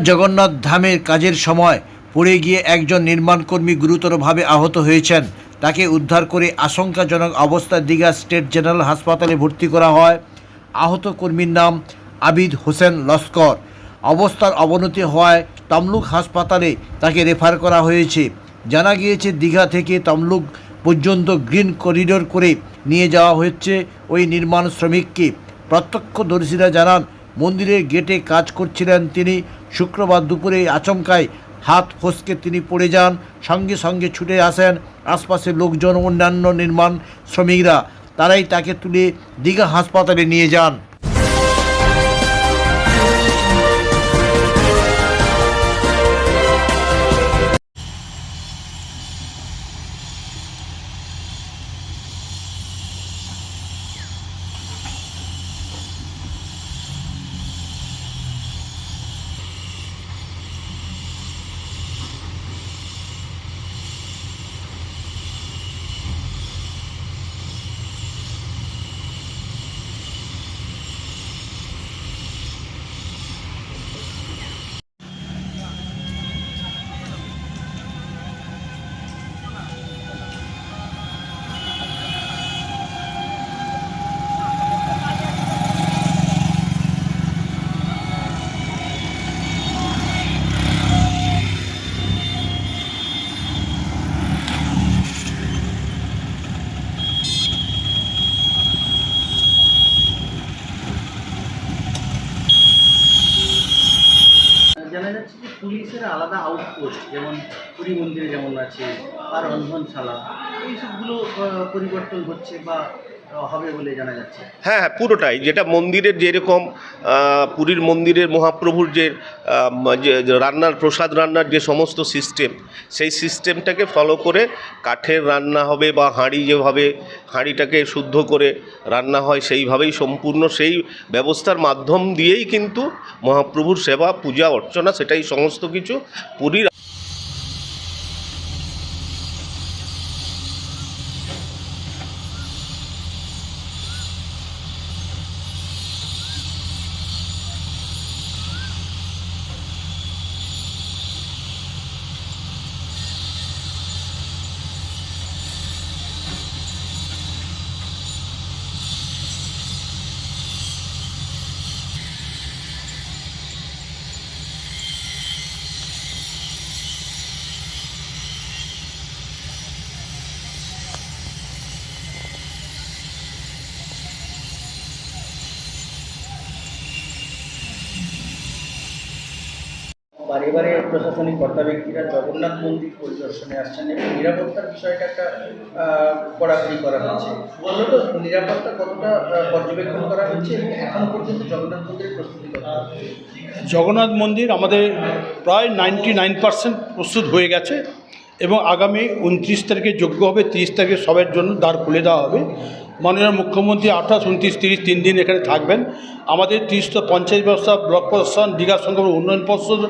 জগন্নাথ ধামের কাজের সময় পড়ে গিয়ে একজন নির্মাণকর্মী গুরুতরভাবে আহত হয়েছেন। তাকে উদ্ধার করে আশঙ্কাজনক অবস্থায় দীঘা স্টেট জেনারেল হাসপাতালে ভর্তি করা হয়। আহত কর্মীর নাম আবিদ হোসেন লস্কর। অবস্থার অবনতি হওয়ায় তমলুক হাসপাতালে তাকে রেফার করা হয়েছে। জানা গিয়েছে, দীঘা থেকে তমলুক পর্যন্ত গ্রিন করিডোর করে নিয়ে যাওয়া হচ্ছে ওই নির্মাণ শ্রমিককে। প্রত্যক্ষদর্শীরা জানান, মন্দিরের গেটে কাজ করছিলেন তিনি শুক্রবার দুপুরে আচমকায় হাত ফসকে তিনি পড়ে যান, সঙ্গে সঙ্গে ছুটে আসেন আশপাশের লোকজন অন্যান্য নির্মাণ শ্রমিকরা। তারাই তাকে তুলে দীঘা হাসপাতালে নিয়ে যান। পুলিশের আলাদা আউটপোস্ট যেমন পুরী মন্দিরে যেমন আছে আর রন্ধনশালা এইসবগুলো পরিবর্তন হচ্ছে বা হ্যাঁ হ্যাঁ পুরোটাই। যেটা মন্দিরের যেরকম পুরীর মন্দিরের মহাপ্রভুর যে রান্নার, প্রসাদ রান্নার যে সমস্ত সিস্টেম সেই সিস্টেমটাকে ফলো করে কাঠের রান্না হবে বা হাঁড়ি যেভাবে, হাঁড়িটাকে শুদ্ধ করে রান্না হয়, সেইভাবেই সম্পূর্ণ সেই ব্যবস্থার মাধ্যম দিয়েই কিন্তু মহাপ্রভুর সেবা, পূজা, অর্চনা, সেটাই সমস্ত কিছু পুরীর বারে বারে প্রশাসনিক কর্তা ব্যক্তিরা জগন্নাথ মন্দির পরিদর্শনে আসছেন এবং নিরাপত্তার বিষয়টা একটা কড়াকড়ি করা হচ্ছে মূলত নিরাপত্তা কতটা পর্যবেক্ষণ করা হচ্ছে এবং এখনও পর্যন্ত জগন্নাথ মন্দিরের প্রস্তুতি করা জগন্নাথ মন্দির আমাদের প্রায় নাইনটি নাইন পার্সেন্ট প্রস্তুত হয়ে গেছে এবং আগামী উনত্রিশ তারিখে যোগ্য হবে, তিরিশ তারিখে সবের জন্য দ্বার খুলে দেওয়া হবে। মাননীয় মুখ্যমন্ত্রী আঠাশ, উনত্রিশ, তিরিশ তিন দিন এখানে থাকবেন। আমাদের তিরিশটা পঞ্চায়েত ব্যবস্থা ব্লক প্রশাসন, দীঘা সংঘ উন্নয়ন পর্ষদ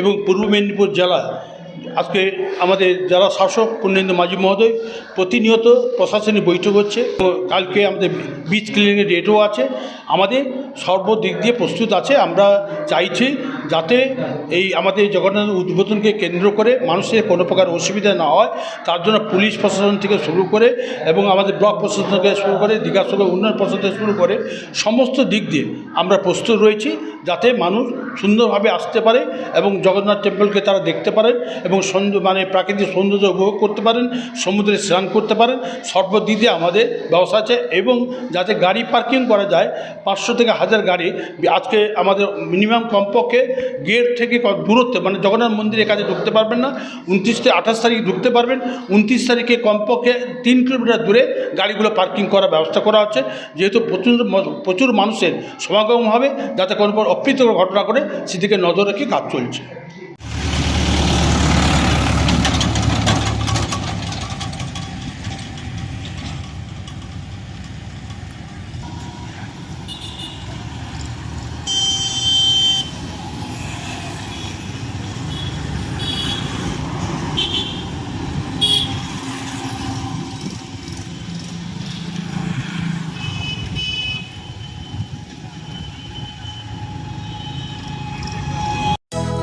এবং পূর্ব মেদিনীপুর জেলা, আজকে আমাদের যারা শাসক পূর্ণেন্দু মাঝি মহোদয় প্রতিনিয়ত প্রশাসনিক বৈঠক হচ্ছে কালকে আমাদের বীজ ক্লিনিকের ডেটও আছে। আমাদের সর্বদিক দিয়ে প্রস্তুত আছে। আমরা চাইছি যাতে এই আমাদের জগন্নাথ উদ্বোধনকে কেন্দ্র করে মানুষের কোনো প্রকার অসুবিধা না হয়, তার জন্য পুলিশ প্রশাসন থেকে শুরু করে এবং আমাদের ব্লক প্রশাসন থেকে শুরু করে দীঘা সঙ্গে উন্নয়ন পর্ষদ থেকে শুরু করে সমস্ত দিক দিয়ে আমরা প্রস্তুত রয়েছি যাতে মানুষ সুন্দরভাবে আসতে পারে এবং জগন্নাথ টেম্পলকে তারা দেখতে পারেন এবং মানে প্রাকৃতিক সৌন্দর্য উপভোগ করতে পারেন, সমুদ্রে স্নান করতে পারেন। সর্বদিক দিয়ে আমাদের ব্যবস্থা আছে এবং যাতে গাড়ি পার্কিং করা যায়, পাঁচশো থেকে হাজার গাড়ি। আজকে আমাদের মিনিমাম কমপক্ষে গেট থেকে দূরত্বে মানে জগন্নাথ মন্দিরের কাছে ঢুকতে পারবেন না, উনত্রিশ থেকে আঠাশ তারিখ ঢুকতে পারবেন, উনত্রিশ তারিখে কমপক্ষে তিন কিলোমিটার দূরে গাড়িগুলো পার্কিং করার ব্যবস্থা করা হচ্ছে, যেহেতু প্রচুর প্রচুর মানুষের সমাগম হবে, যাতে কোনো অপ্রীতিকর ঘটনা করে সেদিকে নজর রেখে কাজ চলছে।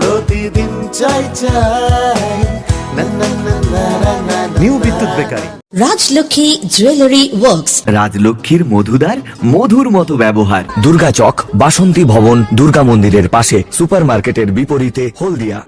প্রতিদিন চাই চাই। না না না না না না new Bidyut bakery. Rajlakshmi jewellery works. রাজলক্ষ্মীর মধুদার মধুর মতো ব্যবহার। দুর্গা চক বাসন্তী ভবন দুর্গা মন্দিরের পাশে সুপারমার্কেটের বিপরীতে হলদিয়া।